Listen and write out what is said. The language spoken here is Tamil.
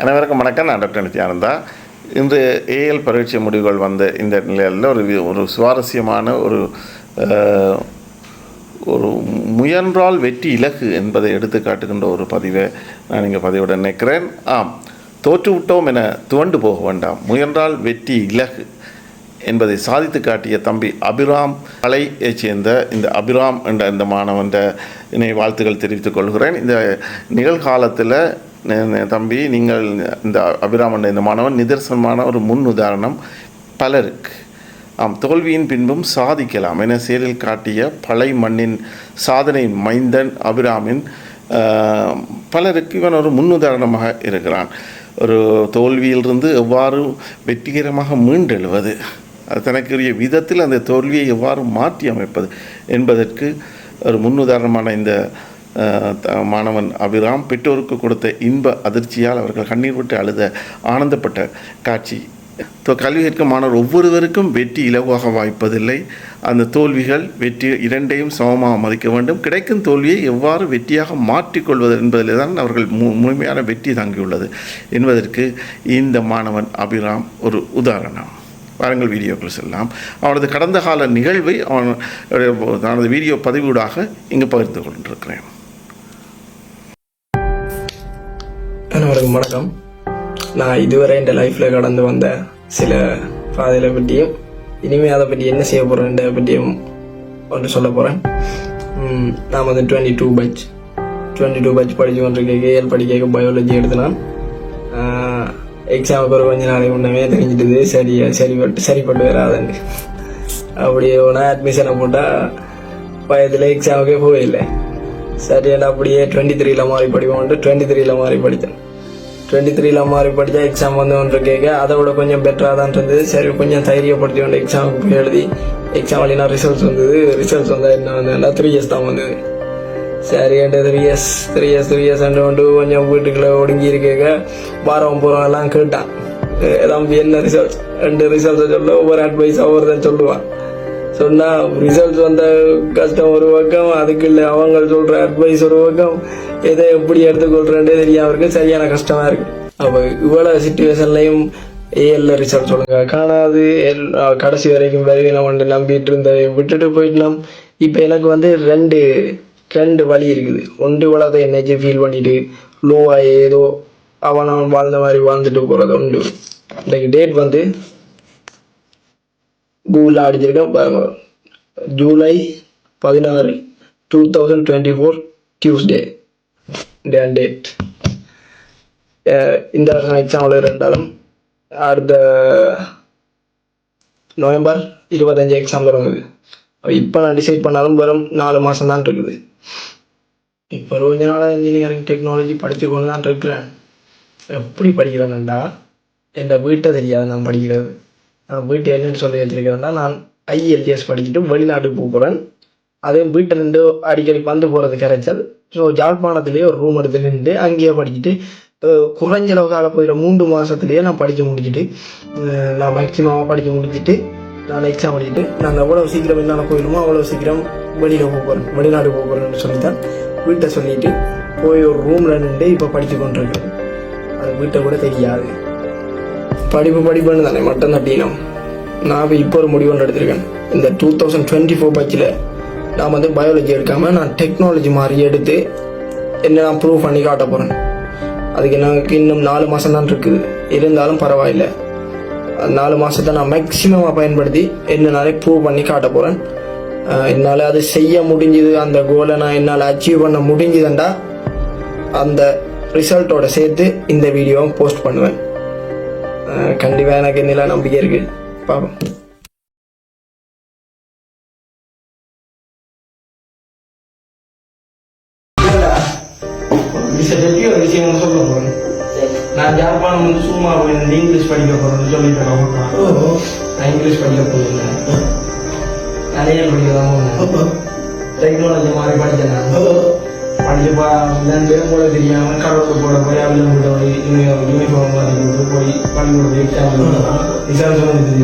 அனைவருக்கும் வணக்கம். நான் டாக்டர் நித்யானந்தா இன்று ஏஎல் பரீட்சை முடிவுகள் வந்த இந்த நிலையில் ஒரு ஒரு சுவாரஸ்யமான ஒரு ஒரு முயன்றால் வெற்றி இலக்கு என்பதை எடுத்து காட்டுகின்ற ஒரு பதிவை நான் இங்கே பதிவிட நினைக்கிறேன். ஆம் தோற்றுவிட்டோம் என துவண்டு போக வேண்டாம். முயன்றால் வெற்றி இலகு என்பதை சாதித்து காட்டிய தம்பி அபிராம் கலையைச் சேர்ந்த இந்த அபிராம் என்ற இந்த மாணவன் இணை வாழ்த்துக்கள் தெரிவித்துக் கொள்கிறேன். இந்த நிகழ்காலத்தில் தம்பி நீங்கள் இந்த அபிராமன் இந்த மாணவன் நிதர்சனமான ஒரு முன் உதாரணம் பலருக்கு. ஆம் தோல்வியின் பின்பும் சாதிக்கலாம் என செயலில் காட்டிய பழை மண்ணின் சாதனை மைந்தன் அபிராமின் பலருக்கு இவன் ஒரு முன்னுதாரணமாக இருக்கிறான். ஒரு தோல்வியிலிருந்து எவ்வாறு வெற்றிகரமாக மீண்டெழுவது? அது தனக்குரிய விதத்தில் அந்த தோல்வியை எவ்வாறு மாற்றி அமைப்பது என்பதற்கு ஒரு முன்னுதாரணமான இந்த மாணவன் அபிராம் பெற்றோருக்கு கொடுத்த இன்ப அதிர்ச்சியால் அவர்கள் கண்ணீர் விட்டு அழுத ஆனந்தப்பட்ட காட்சி. கல்வி கற்கும் மாணவர் ஒவ்வொருவருக்கும் வெற்றி இலவாக வாய்ப்பதில்லை. அந்த தோல்விகள் வெற்றி இரண்டையும் சமமாக மதிக்க வேண்டும். கிடைக்கும் தோல்வியை எவ்வாறு வெற்றியாக மாற்றிக்கொள்வது என்பதிலே தான் அவர்கள் மு முழுமையான வெற்றி தங்கியுள்ளது என்பதற்கு இந்த மாணவன் அபிராம் ஒரு உதாரணம். வாருங்கள் வீடியோக்கள் செல்லலாம். அவனது கடந்த கால நிகழ்வை அவன் தனது வீடியோ பதிவூடாக இங்கு பகிர்ந்து கொண்டிருக்கிறேன். அனைவருக்கும் வணக்கம். நான் இதுவரை இந்த லைஃப்பில் கடந்து வந்த சில பாதைகளை பற்றியும் இனிமேல் அதை பற்றி என்ன செய்ய போகிறேன்ற பற்றியும் ஒன்று சொல்ல போகிறேன் நான் வந்து twenty two batch twenty two batch படித்து கொண்டிருக்க கேஎல் படிக்க பயாலஜி எடுத்தினான் எக்ஸாமுக்கு ஒரு கொஞ்ச நாளைக்கு முன்னமே தெரிஞ்சிட்டது. சரி சரிப்பட்டு சரிப்பட்டு வராதுன்னு. அப்படி ஒன்றா அட்மிஷனை போட்டால் பயத்தில் எக்ஸாமுக்கே போயில்லை சரி என்ன அப்படியே டுவெண்ட்டி த்ரீல மாறி படிப்போம்ட்டு டுவெண்ட்டி த்ரீல மாறி படித்தேன். டுவெண்ட்டி த்ரீல மாதிரி படித்தா எக்ஸாம் வந்து ஒன்று கேட்க அதை விட கொஞ்சம் பெட்டராக தான் இருந்தது. சரி கொஞ்சம் தைரியப்படுத்தி கொண்டு எக்ஸாமுக்கு போய் எழுதி எக்ஸாம் வழினா ரிசல்ட்ஸ் வந்தது. ரிசல்ட்ஸ் வந்தால் என்ன வந்து த்ரீ இயர்ஸ் தான் வந்தது. சரி and three years three years three years வந்து கொஞ்சம் வீட்டுக்குள்ளே ஒடுங்கி இருக்க வாரம் போகிறோம் எல்லாம் கேட்டான். "ஏ, தம்பி என்ன ரிசல்ட் ரெண்டு ரிசல்ட்ஸை சொல்ல ஒவ்வொரு அட்வைஸாக ஒவ்வொருத்தன் சொல்லுவான். சொன்னால் ரிசல்ட் வந்த கஷ்டம் ஒரு பக்கம் அதுக்கு இல்லை அவங்க சொல்கிற அட்வைஸ் ஒரு பக்கம். எதை எப்படி எடுத்துக்கொள்றேன்றே தெரியாமல் இருக்கு. சரியான கஷ்டமாக இருக்கு. அப்போ இவ்வளோ சுச்சுவேஷன்லையும் ஏஎல்ல ரிசல்ட் சொல்லுங்க. காணாது. எல்- கடைசி வரைக்கும் வருவீங்க ஒன்று நம்பிட்டு இருந்தேன் விட்டுட்டு போயிட்டோம் இப்போ எனக்கு வந்து ரெண்டு ரெண்டு வழி இருக்குது. ஒன்று இவ்வளோதை என்னைக்கு ஃபீல் பண்ணிட்டு லோவாக ஏதோ அவன் அவன் வாழ்ந்த மாதிரி வாழ்ந்துட்டு போகிறது உண்டு. இன்றைக்கு டேட் வந்து பூவில் அடிச்சிருக்கேன் பாருங்க ஜூலை பதினாறு two thousand twenty four Tuesday date இந்த வருஷம் எக்ஸாமில் இருந்தாலும் அடுத்த நவம்பர் இருபத்தஞ்சு எக்ஸாம் தொடங்குது இப்போ நான் டிசைட் பண்ணாலும் வரும் நாலு மாதம் தான் இருக்குது இப்போ கொஞ்ச நாளாக இன்ஜினியரிங் டெக்னாலஜி படித்து கொண்டு தான் இருக்கிறேன் எப்படி படிக்கிறேன்டா என் வீட்டை தெரியாது நான் படிக்கிறது வீட்டை என்னன்னு சொல்லி வச்சுருக்கிறேன்னா நான் ஐஎல்டிஎஸ் படிச்சுட்டு வெளிநாட்டுக்கு போக போகிறேன் அதுவும் வீட்டில் நின்று அடிக்கடி வந்து போகிறது கிடைச்சல் ஸோ ஜாழ்ப்பாணத்துலேயே ஒரு ரூம் எடுத்து நின்று அங்கேயே படிச்சுட்டு குறைஞ்ச அளவுக்காக போயிட மூன்று மாதத்துலேயே நான் படித்து முடிச்சுட்டு நான் மேக்ஸிமமாக படித்து முடிச்சுட்டு நான் எக்ஸாம் எழுதிட்டு நான் எவ்வளோ சீக்கிரம் என்னென்ன போயிடுமோ அவ்வளோ சீக்கிரம் வெளியில் போக போகிறேன் வெளிநாடு போக போகிறேன்னு சொல்லி தான் வீட்டை சொல்லிவிட்டு போய் ஒரு ரூமில் நின்று இப்போ படித்து கொண்டிருக்கேன் அது வீட்டை கூட தெரியாது. படிப்பு படிப்புன்னு தானே மட்டும் தட்டினோம் நான் இப்போ ஒரு முடிவு ஒன்று எடுத்திருக்கேன். இந்த டூ தௌசண்ட் டுவெண்ட்டி ஃபோர் பச்சில் நான் வந்து பயாலஜி எடுக்காமல் நான் டெக்னாலஜி மாதிரி எடுத்து என்ன நான் ப்ரூவ் பண்ணி காட்ட போகிறேன் அதுக்கு எனக்கு இன்னும் நாலு மாதம் தான் இருக்குது. இருந்தாலும் பரவாயில்லை. நாலு மாதத்தை நான் மேக்ஸிமமாக பயன்படுத்தி என்னனாலே ப்ரூவ் பண்ணி காட்ட போகிறேன் என்னால் அது செய்ய முடிஞ்சுது அந்த கோலை நான் என்னால் அச்சீவ் பண்ண முடிஞ்சுதுண்டா அந்த ரிசல்ட்டோட சேர்த்து இந்த வீடியோவை போஸ்ட் பண்ணுவேன். கண்டிப்பாக கண்டிப்பா எனக்கு நில நம்பிக்கை இருக்கு. பாப்போம். விஷயம் சொல்ல போறேன். நான் ஜாப்பான் வந்து சும்மா போய் இங்கிலீஷ் படிக்க போறேன்னு சொல்லிட்டு நான் இங்கிலீஷ் படிக்க போயிருந்தேன். நான் தான் போனேன். டெக்னாலஜி மாதிரி படித்தேன் நான். படிச்சப்பா ரெண்டு கூட தெரியாம கடவுளுக்கு போட போய் அவங்க கூட யூனிஃபார்ம் மாதிரி போட்டு போய் பள்ளிக்கூட போய் எக்ஸாம் ரிசல்ட் வந்து